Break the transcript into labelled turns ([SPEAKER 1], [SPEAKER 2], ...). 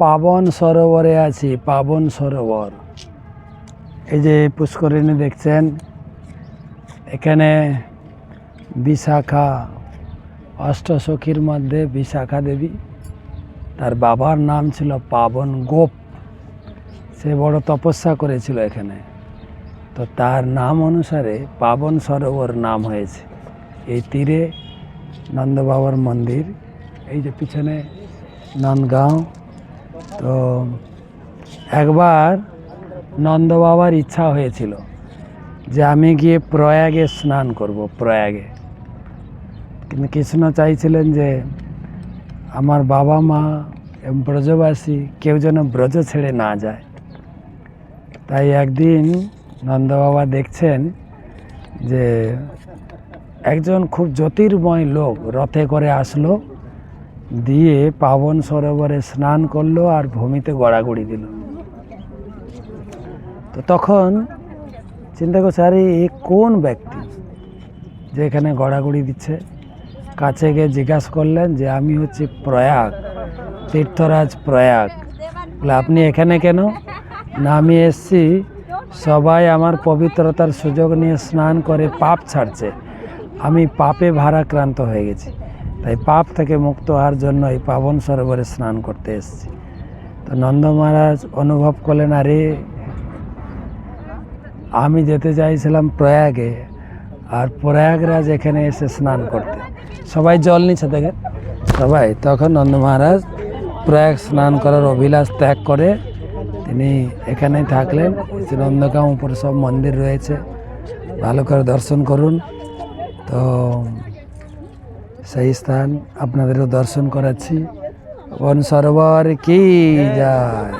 [SPEAKER 1] পাবন সরোবরে আছি, পাবন সরোবর। এই যে পুষ্করিণী দেখছেন, এখানে বিশাখা, অষ্টসখীর মধ্যে বিশাখা দেবী। তার বাবার নাম ছিল পাবন গোপ। সে বড় তপস্যা করেছিল এখানে। তো তার নাম অনুসারে পাবন সরোবর নাম হয়েছে। এই তীরে নন্দ বাবার মন্দির, এই যে পিছনে নন্দগাঁও তো একবার নন্দ বাবার ইচ্ছা হয়েছিল যে আমি গিয়ে প্রয়াগে স্নান করব, প্রয়াগে। কিন্তু কৃষ্ণ চাইছিলেন যে আমার বাবা মা এবং ব্রজবাসী কেউ যেন ব্রজ ছেড়ে না যায়। তাই একদিন নন্দ বাবা দেখছেন যে একজন খুব জ্যোতির্ময় লোক রথে করে আসলো। দিয়ে পাবন সরোবরে স্নান করল আর ভূমিতে গড়াগড়ি দিল। তো তখন চিন্তা করছে, আরে এ কোন ব্যক্তি যে এখানে গড়াগড়ি দিচ্ছে? কাছে গিয়ে জিজ্ঞাসা করলেন যে, আমি হচ্ছি প্রয়াগ, তীর্থরাজ প্রয়াগ। বলে, আপনি এখানে কেন? না, আমি এসছি সবাই আমার পবিত্রতার সুযোগ নিয়ে স্নান করে পাপ ছাড়ছে। আমি পাপে ভারাক্রান্ত হয়ে গেছি। তাই পাপ থেকে মুক্ত হওয়ার জন্য এই পাবন সরোবরে স্নান করতে এসেছি। তো নন্দ মহারাজ অনুভব করলেন, আরে, আমি যেতে চাইছিলাম প্রয়াগে, আর প্রয়াগরাজ এখানে এসে স্নান করতে। সবাই জল নিচ্ছে দেখেন, সবাই। তখন নন্দ মহারাজ প্রয়াগ স্নান করার অভিলাষ ত্যাগ করে তিনি এখানেই থাকলেন। নন্দগাঁও উপরে সব মন্দির রয়েছে, ভালো করে দর্শন করুন। তো সেই স্থান আপনাদেরও দর্শন করাচ্ছি। বন সরোবর কি যায়?